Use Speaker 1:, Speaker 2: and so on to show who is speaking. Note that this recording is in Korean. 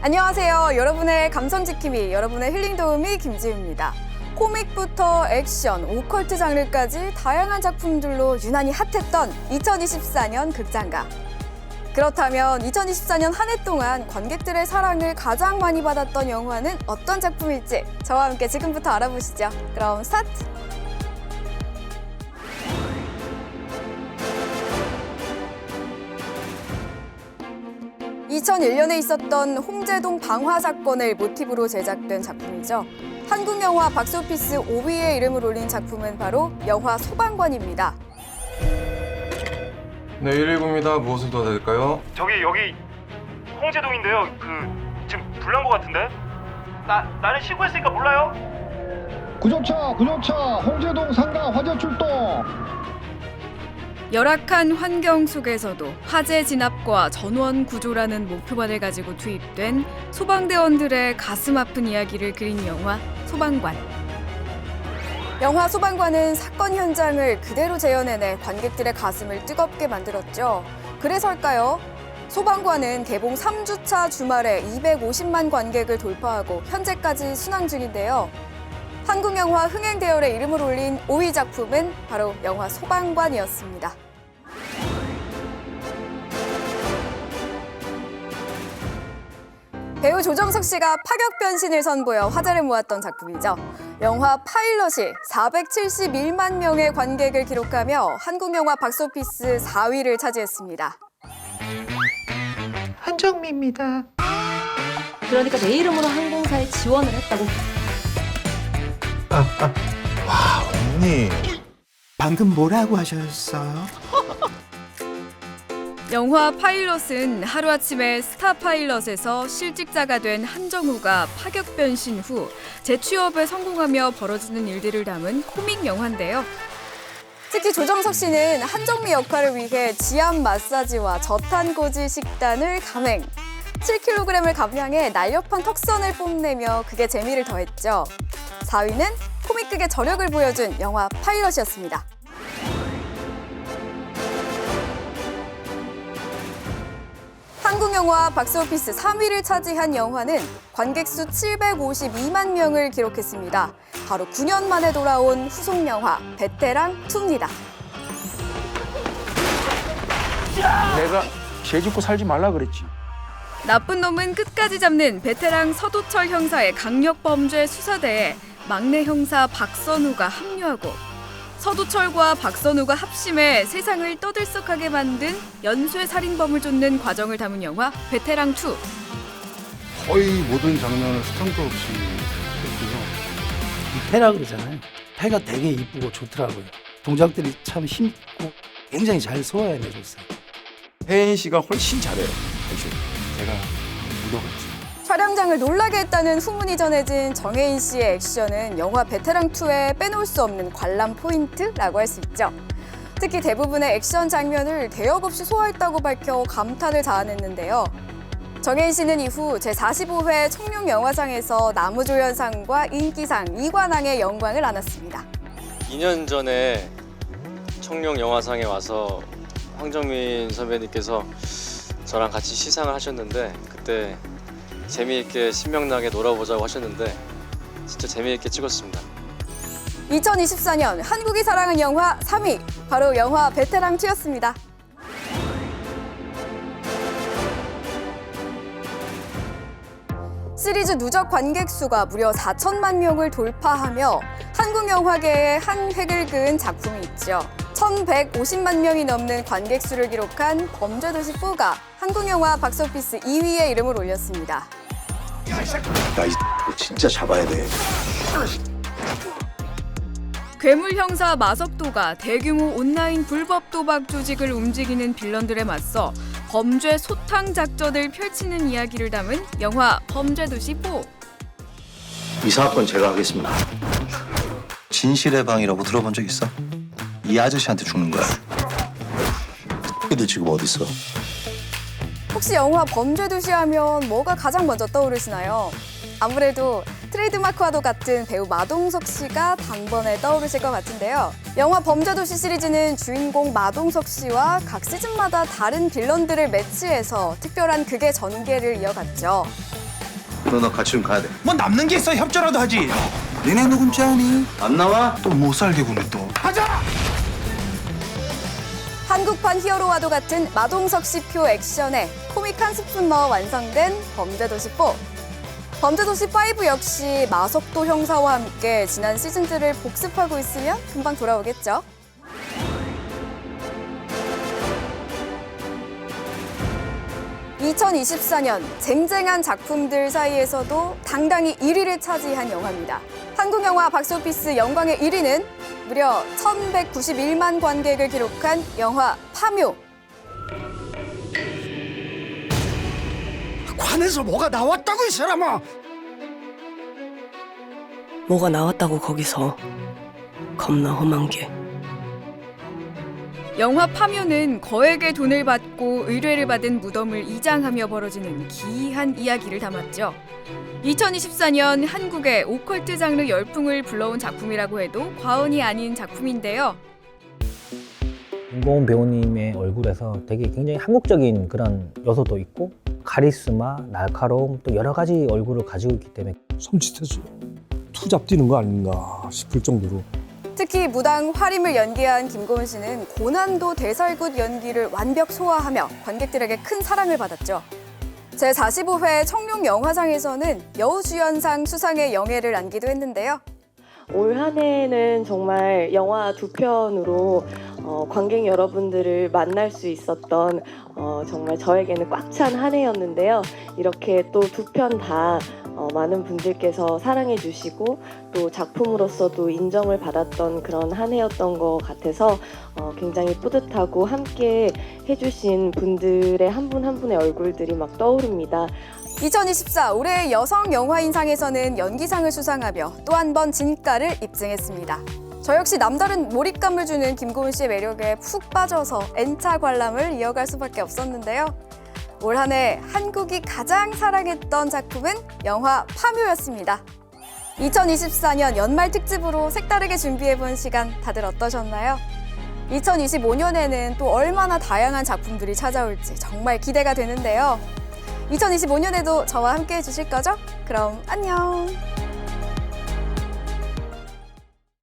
Speaker 1: 안녕하세요. 여러분의 감성 지킴이, 여러분의 힐링 도우미 김지우입니다. 코믹부터 액션, 오컬트 장르까지 다양한 작품들로 유난히 핫했던 2024년 극장가. 그렇다면 2024년 한 해 동안 관객들의 사랑을 가장 많이 받았던 영화는 어떤 작품일지 저와 함께 지금부터 알아보시죠. 그럼 스타트! 2001년에 있었던 홍제동 방화 사건을 모티브로 제작된 작품이죠. 한국 영화 박스오피스 5위에 이름을 올린 작품은 바로 영화 소방관입니다.
Speaker 2: 네, 119입니다. 무엇을 도와드릴까요?
Speaker 3: 저기 여기 홍제동인데요. 그 지금 불난 것 같은데? 나 나는 신고했으니까 몰라요.
Speaker 4: 구조차 구조차 홍제동 상가 화재 출동
Speaker 1: 열악한 환경 속에서도 화재 진압과 전원 구조라는 목표만을 가지고 투입된 소방대원들의 가슴 아픈 이야기를 그린 영화 소방관. 영화 소방관은 사건 현장을 그대로 재현해내 관객들의 가슴을 뜨겁게 만들었죠. 그래서일까요? 소방관은 개봉 3주차 주말에 250만 관객을 돌파하고 현재까지 순항 중인데요. 한국 영화 흥행 대열에 이름을 올린 5위 작품은 바로 영화 소방관이었습니다. 배우 조정석 씨가 파격 변신을 선보여 화제를 모았던 작품이죠. 영화 파일럿이 471만 명의 관객을 기록하며 한국 영화 박스오피스 4위를 차지했습니다.
Speaker 5: 한정미입니다.
Speaker 6: 그러니까 내 이름으로 항공사에 지원을 했다고.
Speaker 5: 와, 언니. 방금 뭐라고 하셨어요?
Speaker 1: 영화 파일럿은 하루아침에 스타 파일럿에서 실직자가 된 한정우가 파격 변신 후 재취업에 성공하며 벌어지는 일들을 담은 코믹 영화인데요. 특히 조정석 씨는 한정미 역할을 위해 지압 마사지와 저탄고지 식단을 감행. 7kg을 감량해 날렵한 턱선을 뽐내며 그게 재미를 더했죠. 4위는 코믹극의 저력을 보여준 영화 파일럿이었습니다. 한국 영화 박스오피스 3위를 차지한 영화는 관객 수 752만 명을 기록했습니다. 바로 9년 만에 돌아온 후속 영화 베테랑 2입니다.
Speaker 7: 내가 죄 짓고 살지 말라 그랬지.
Speaker 1: 나쁜 놈은 끝까지 잡는 베테랑 서도철 형사의 강력 범죄 수사대에 막내 형사 박선우가 합류하고 서도철과 박선우가 합심해 세상을 떠들썩하게 만든 연쇄 살인범을 쫓는 과정을 담은 영화 베테랑 2.
Speaker 8: 거의 모든 장면을 스턴트 없이 했고요.
Speaker 7: 이 패라 그러잖아요. 패가 되게 이쁘고 좋더라고요. 동작들이 참 힘있고 굉장히 잘 소화해내줬어요.
Speaker 2: 혜인 씨가 훨씬 잘해요. 사실 제가 묻어갔죠.
Speaker 1: 촬영장을 놀라게 했다는 후문이 전해진 정혜인 씨의 액션은 영화 베테랑 2에 빼놓을 수 없는 관람 포인트라고 할 수 있죠. 특히 대부분의 액션 장면을 대역 없이 소화했다고 밝혀 감탄을 자아냈는데요. 정혜인 씨는 이후 제45회 청룡영화상에서 나무조연상과 인기상 이관왕의 영광을 안았습니다.
Speaker 9: 2년 전에 청룡 영화상에 와서 황정민 선배님께서 저랑 같이 시상을 하셨는데 그때 재미있게 신명나게 놀아보자고 하셨는데 진짜 재미있게 찍었습니다.
Speaker 1: 2024년 한국이 사랑한 영화 3위 바로 영화 베테랑 2였습니다. 시리즈 누적 관객 수가 무려 4천만 명을 돌파하며 한국 영화계의 한 획을 그은 작품이 있죠. 1,150만 명이 넘는 관객 수를 기록한 범죄도시 4가 한국 영화 박스오피스 2위에 이름을 올렸습니다.
Speaker 5: 나이 진짜 잡아야 돼.
Speaker 1: 괴물 형사 마석도가 대규모 온라인 불법 도박 조직을 움직이는 빌런들에 맞서 범죄 소탕 작전을 펼치는 이야기를 담은 영화 범죄도시 4.
Speaker 5: 이 사건 제가 하겠습니다.
Speaker 10: 진실의 방이라고 들어본 적 있어? 이 아저씨한테 죽는 거야. 근데 지금 어디 있어?
Speaker 1: 혹시 영화 범죄 도시 하면 뭐가 가장 먼저 떠오르시나요? 아무래도 트레이드마크와도 같은 배우 마동석 씨가 단번에 떠오르실 것 같은데요. 영화 범죄도시 시리즈는 주인공 마동석 씨와 각 시즌마다 다른 빌런들을 매치해서 특별한 극의 전개를 이어갔죠.
Speaker 5: 너나 같이 좀 가야 돼.
Speaker 10: 뭐 남는 게 있어 협조라도 하지. 니네 누군지 아니?
Speaker 5: 안 나와?
Speaker 10: 또 못 살게 구네 또.
Speaker 1: 한국판 히어로와도 같은 마동석 씨표 액션에 코믹 한 스푼 넣어 완성된 범죄도시 4. 범죄도시 5 역시 마석도 형사와 함께 지난 시즌들을 복습하고 있으면 금방 돌아오겠죠. (2024년) 쟁쟁한 작품들 사이에서도 당당히 1위를 차지한 영화입니다. 한국 영화 박스오피스 영광의 1위는 무려 1191만 관객을 기록한 영화 파묘.
Speaker 7: 관에서 뭐가 나왔다고 이 사람아!
Speaker 11: 뭐가 나왔다고 거기서 겁나 험한 게
Speaker 1: 영화 파묘는 거액의 돈을 받고 의뢰를 받은 무덤을 이장하며 벌어지는 기이한 이야기를 담았죠. 2024년 한국의 오컬트 장르 열풍을 불러온 작품이라고 해도 과언이 아닌 작품인데요.
Speaker 12: 김고은 배우님의 얼굴에서 되게 굉장히 한국적인 그런 요소도 있고 카리스마, 날카로움 또 여러 가지 얼굴을 가지고 있기 때문에
Speaker 7: 섬찟해서 투잡 뛰는 거 아닌가 싶을 정도로
Speaker 1: 특히 무당 화림을 연기한 김고은 씨는 고난도 대설굿 연기를 완벽 소화하며 관객들에게 큰 사랑을 받았죠. 제45회 청룡 영화상에서는 여우주연상 수상의 영예를 안기도 했는데요.
Speaker 11: 올 한 해는 정말 영화 두 편으로 어, 관객 여러분들을 만날 수 있었던 어, 정말 저에게는 꽉 찬 한 해였는데요. 이렇게 또 두 편 다 어, 많은 분들께서 사랑해 주시고 또 작품으로서도 인정을 받았던 그런 한 해였던 것 같아서 어, 굉장히 뿌듯하고 함께 해주신 분들의 한 분 한 분의 얼굴들이 막 떠오릅니다.
Speaker 1: 2024 올해 여성 영화인상에서는 연기상을 수상하며 또 한 번 진가를 입증했습니다. 저 역시 남다른 몰입감을 주는 김고은 씨의 매력에 푹 빠져서 N차 관람을 이어갈 수밖에 없었는데요. 올 한 해 한국이 가장 사랑했던 작품은 영화 파묘였습니다. 2024년 연말 특집으로 색다르게 준비해본 시간 다들 어떠셨나요? 2025년에는 또 얼마나 다양한 작품들이 찾아올지 정말 기대가 되는데요. 2025년에도 저와 함께 해주실 거죠? 그럼 안녕!